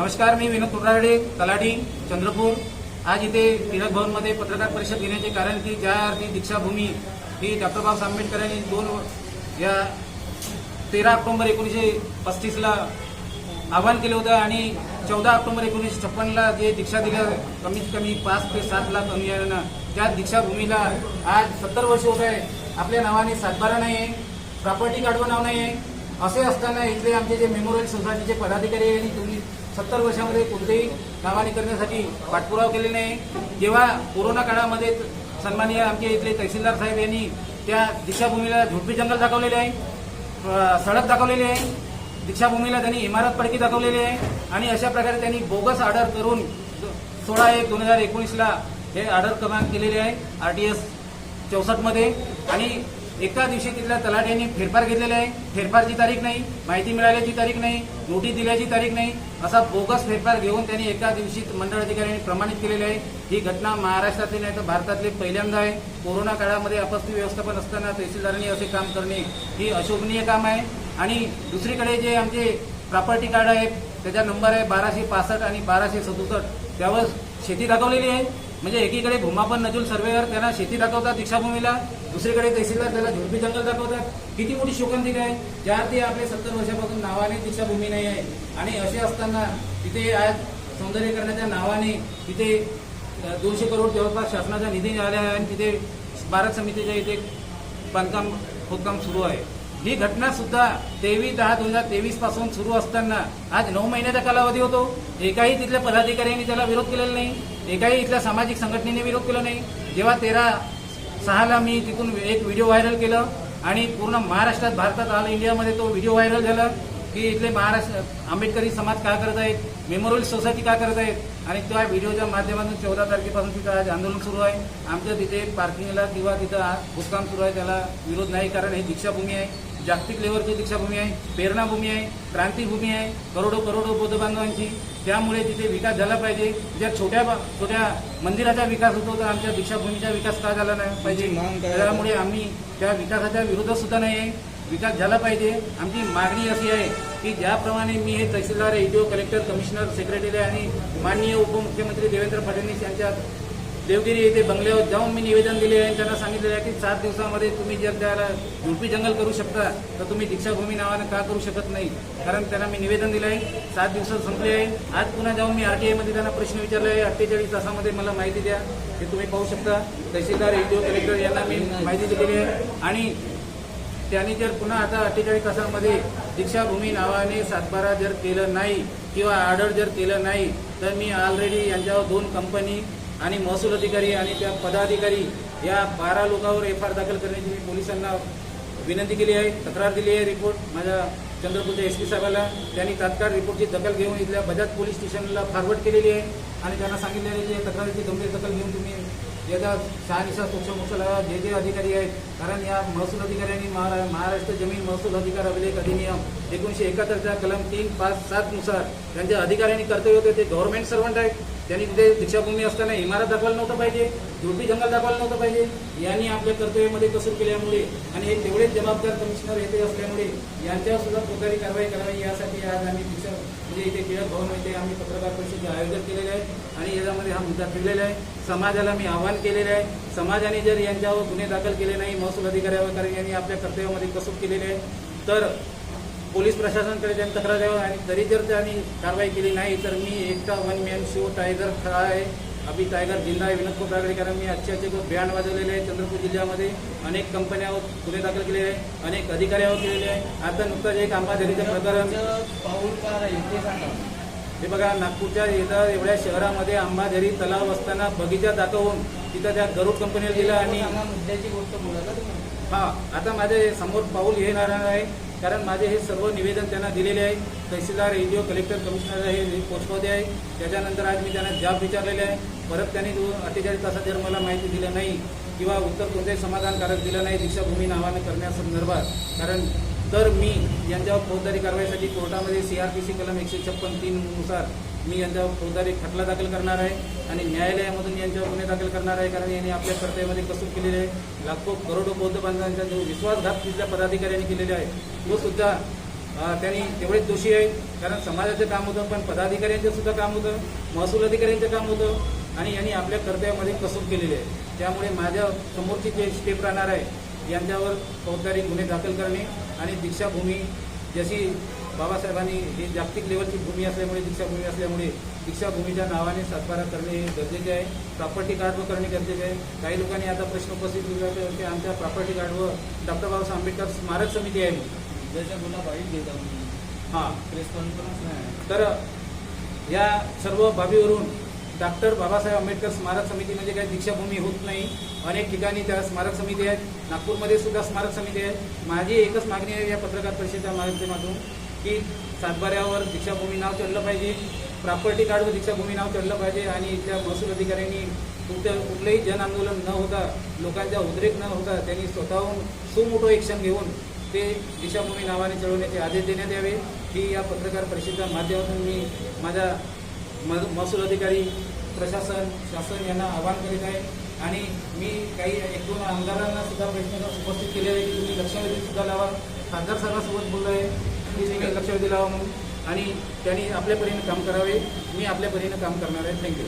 नमस्कार मी विनोद कुर्राडे तलाठी चंद्रपूर. आज इथे टिळक भवनमध्ये पत्रकार परिषद घेण्याचे कारण की ज्या अर्थी दीक्षाभूमी ही डॉक्टर बाबासाहेब आंबेडकर यांनी दोन या तेरा ऑक्टोंबर एकोणीसशे पस्तीसला आवाहन केलं होतं आणि चौदा ऑक्टोबर एकोणीसशे छप्पनला जे दीक्षा दिल्या कमीत कमी पाच ते सात लाख अनुयायांना. त्या दीक्षाभूमीला आज सत्तर वर्ष होत आहे आपल्या नावाने सातबारा नाही आहे प्रॉपर्टी कार्डवर नाव नाही आहे असे असताना इथले आमचे जे मेमोरियल सोसायटीचे पदाधिकारी आणि तुम्ही सत्तर वर्षामध्ये कोणतेही कामाने करण्यासाठी पाठपुरावा केले नाही. जेव्हा कोरोना काळामध्ये सन्माननीय आमचे इथले तहसीलदार साहेब यांनी त्या दीक्षाभूमीला झुडपी जंगल दाखवलेले आहे सडक दाखवलेली आहे दीक्षाभूमीला त्यांनी इमारत पडकी दाखवलेली आहे आणि अशा प्रकारे त्यांनी बोगस ऑर्डर करून सोळा एक दोन हजार एकोणीसला हे ऑर्डर क्रमांक केलेले आहे आर टी एस चौसष्टमध्ये. आणि एका दिवशी तिथल्या तलाठ्यांनी फेरफार घेतलेला आहे. फेरफारची तारीख नाही माहिती मिळाल्याची तारीख नाही नोटीस दिल्याची तारीख नाही. असा बोगस फेरफार घेऊन त्यांनी एका दिवशी मंडळ अधिकाऱ्यांनी प्रमाणित केलेले आहे. ही घटना महाराष्ट्रातली नाही तर भारतातली पहिल्यांदा आहे. कोरोना काळामध्ये आपत्ती व्यवस्थापन असताना तहसीलदारांनी असे काम करणे ही अशोभनीय काम आहे. आणि दुसरीकडे जे आमचे प्रॉपर्टी कार्ड आहेत त्याचा नंबर आहे बाराशे पासष्ट आणि बाराशे सदुसष्ट. त्यावर शेती दाखवलेली आहे. म्हणजे एकीकडे भूमापन नजूल सर्वेवर त्यांना शेती दाखवतात दीक्षाभूमीला दुसरीकडे तहसीलदार त्याला झुडपी जंगल दाखवतात. किती मोठी शोकांतिका आहे ज्या ते आपले सत्तर वर्षापासून नावाने दीक्षाभूमी नाही आहे. आणि असे असताना तिथे आज सौंदर्यीकरणाच्या नावाने तिथे दोनशे करोड जवळपास शासनाचा निधी आला आहे आणि तिथे भारत समितीच्या इथे बांधकाम खोदकाम सुरू आहे. ही घटना सुद्धा तेवीस दहा दोन हजार तेवीसपासून सुरू असताना आज नऊ महिन्याचा कालावधी होतो. एकाही तिथल्या पदाधिकाऱ्यांनी त्याला विरोध केलेला नाही. एकाही इथल्या सामाजिक संघटनेने विरोध केला नाही. जेव्हा तेरा सहाला मी तिथून एक व्हिडिओ व्हायरल केलं आणि पूर्ण महाराष्ट्रात भारतात ऑल इंडियामध्ये तो व्हिडिओ व्हायरल झाला. की इथले महाराष्ट्र आंबेडकरी समाज का करत आहेत? मेमोरियल सोसायटी का करत आहेत? आणि त्या व्हिडिओच्या माध्यमातून चौदा तारखेपासून तिथं आज आंदोलन सुरू आहे. आमचं तिथे पार्किंगला किंवा तिथं खोदकाम सुरू आहे त्याला विरोध नाही कारण ही दीक्षाभूमी आहे. जागतिक लेवलची दीक्षाभूमी आहे प्रेरणाभूमी आहे क्रांतीभूमी आहे करोडो करोडो बौद्ध बांधवांची त्यामुळे तिथे विकास झाला पाहिजे. ज्या छोट्या छोट्या मंदिराचा विकास होतो तर आमच्या दीक्षाभूमीचा विकास का झाला नाही पाहिजे? त्यामुळे आम्ही त्या विकासाच्या विरोधात सुद्धा नाही आहे. विकास झाला पाहिजे. आमची मागणी अशी आहे की ज्याप्रमाणे मी हे tehsildar ADO collector commissioner secretary आणि माननीय उपमुख्यमंत्री देवेंद्र फडणवीस यांच्या देवगिरी येथे बंगल्यावर जाऊन मी निवेदन दिले आहे. आणि त्यांना सांगितलेलं आहे की सात दिवसामध्ये तुम्ही जर त्याला झुडपी जंगल करू शकता तर तुम्ही दीक्षाभूमी नावानं का करू शकत नाही? कारण त्यांना मी निवेदन दिलं आहे. सात दिवसात संपले आहे. आज पुन्हा जाऊन मी आरटीआयमध्ये त्यांना प्रश्न विचारले आहे. अठ्ठेचाळीस तासामध्ये मला माहिती द्या. हे तुम्ही पाहू शकता. तहसीलदार एडीओ कलेक्टर यांना मी माहिती दिलेली आहे. आणि त्यांनी जर पुन्हा आता अठ्ठेचाळीस तासांमध्ये दीक्षाभूमी नावाने सातबारा जर केलं नाही किंवा आर्डर जर केलं नाही तर मी ऑलरेडी यांच्यावर दोन कंपनी आणि महसूल अधिकारी आणि त्या पदाधिकारी या बारा लोकांवर एफ आर दाखल करण्याची मी पोलिसांना विनंती केली आहे तक्रार दिली आहे रिपोर्ट माझ्या चंद्रपूरच्या एस पी साहेबाला. त्यांनी तात्काळ रिपोर्टची दखल घेऊन इथल्या बजाज पोलीस स्टेशनला फॉरवर्ड केलेली आहे आणि त्यांना सांगितलेली आहे तक्रारीची गंभीर दखल घेऊन तुम्ही याचा शहानिशा सोक्षमोक्षला जे जे अधिकारी आहेत कारण या महसूल अधिकाऱ्यांनी महारा महाराष्ट्र जमीन महसूल अधिकार अभिलेख अधिनियम एकोणीशे एकाहत्तरच्या कलम तीन पाच सात नुसार त्यांच्या अधिकाऱ्यांनी कर्तव्य होते ते गव्हर्नमेंट सर्वंट आहेत. त्यांनी तिथे दीक्षाभूमी असताना इमारत दाखवायला नव्हतं पाहिजे झुडपी जंगल दाखवायला नव्हतं पाहिजे. यांनी आपल्या कर्तव्यामध्ये कसूर केल्यामुळे आणि हे तेवढेच जबाबदार कमिशनर येथे असल्यामुळे यांच्यावर सुद्धा प्रकारे कारवाई करावी यासाठी आज आम्ही दीक्षा म्हणजे इथे टिळक भवन इथे आम्ही पत्रकार परिषदेचे आयोजन केलेले आहे आणि याच्यामध्ये हा मुद्दा फिरलेला आहे. समाजाला मी आवाहन केलेलं आहे. समाजाने जर यांच्यावर गुन्हे दाखल केले नाही महसूल अधिकाऱ्यावर कारण यांनी आपल्या कर्तव्यामध्ये कसूर केलेले आहे तर पोलीस प्रशासनाकडे त्यांनी तक्रार द्यावं आणि तरी जर त्यांनी कारवाई केली नाही तर मी एकटा वन मॅन शो टायगर खळा आहे. अभी टायगर जिंदा आहे विनोद कोपराकडे कारण मी अच्छे अच्छे खूप बँड वाजवलेले आहे चंद्रपूर जिल्ह्यामध्ये अनेक कंपन्यावर गुन्हे दाखल केलेले आहे अनेक अधिकाऱ्यावर केलेले आहे आता नुकतंच एक अंबाझरीचं प्रकरण पाऊल का ते सांगा हे बघा नागपूरच्या इथं एवढ्या शहरामध्ये आंबाझरी तलाव असताना बगीचा दाखवून तिथं त्या गरुड कंपनीला दिला आणि मुद्द्याची गोष्ट बोला हा आता माझे समोर पाऊल येणार आहे कारण माझे हे सर्व निवेदन त्यांना दिलेले आहे. तहसीलदार एडीओ कलेक्टर कमिशनर हे पोचवते आहे. त्याच्यानंतर आज मी त्यांना जाब विचारलेले आहे. परत त्यांनी जो अठ्ठेचाळीस तासात जर मला माहिती दिलं नाही किंवा उत्तर कोणत्याही समाधानकारक दिलं नाही दीक्षाभूमी नावाने करण्यासंदर्भात कारण तर मी यांच्यावर फौजदारी कारवाईसाठी कोर्टामध्ये सी आर पी सी कलम एकशे छप्पन तीननुसार मी यांच्यावर फौजदारी खटला दाखल करणार आहे आणि न्यायालयामधून यांच्यावर गुन्हे दाखल करणार आहे कारण यांनी आपल्या कर्तव्यामध्ये कसूर केलेले आहे. लाखो करोडो बौद्ध बांधवांचा जो विश्वासघात तिथल्या पदाधिकाऱ्यांनी केलेला आहे तो सुद्धा त्यांनी तेवढेच दोषी आहे. कारण समाजाचं काम होतं पण पदाधिकाऱ्यांचं सुद्धा काम होतं महसूल अधिकाऱ्यांचं काम होतं आणि यांनी आपल्या कर्तव्यामध्ये कसूर केलेली आहे. त्यामुळे माझ्या समोरची जे स्टेप राहणार आहे यांच्यावर फौजदारी गुन्हे दाखल करणे आणि दीक्षाभूमी जशी बाबासाहेबांनी ही जागतिक लेवलची भूमी असल्यामुळे दीक्षाभूमी असल्यामुळे दीक्षाभूमीच्या नावाने सातबारा करणे हे गरजेचे आहे. प्रॉपर्टी कार्डवर करणे गरजेचे आहे. काही लोकांनी आता प्रश्न उपस्थित केला की आमच्या प्रॉपर्टी कार्डवर डॉक्टर बाबासाहेब आंबेडकर स्मारक समिती आहे. उद्याच्या गुन्हा बाईट घेत हां. प्रेस कॉन्फरन्स नाही तर या सर्व बाबीवरून डॉक्टर बाबासाहेब आंबेडकर स्मारक समिती म्हणजे काही दीक्षाभूमी होत नाही. अनेक ठिकाणी त्या स्मारक समिती आहेत. नागपूरमध्ये सुद्धा स्मारक समिती आहे. माझी एकच मागणी आहे या पत्रकार परिषदेच्या माध्यमातून की सातबाऱ्यावर दीक्षाभूमी नाव चढलं पाहिजे. प्रॉपर्टी कार्डवर दीक्षाभूमी नाव चढलं पाहिजे आणि इथल्या महसूल अधिकाऱ्यांनी कुठं कुठलंही जन आंदोलन न होता लोकांचा उद्रेक न होता त्यांनी स्वतःहून सुमोठो एक्शन घेऊन ते दीक्षाभूमी नावाने चढवण्याचे आदेश देण्यात यावे. ही या पत्रकार परिषदेच्या माध्यमातून मी माझ्या महसूल अधिकारी प्रशासन शासन यांना आवाहन करीत आहे. आणि मी काही एक दोन आमदारांना सुद्धा प्रश्न उपस्थित केलेले आहे की तुम्ही लक्षवेधी सुद्धा लावा. खासदार साहेबांसोबत बोललो आहे. की तुम्ही लक्षवेधी लावा म्हणून. आणि त्यांनी आपल्या परीने काम करावे. मी आपल्या परीने काम करणार आहे. थँक्यू.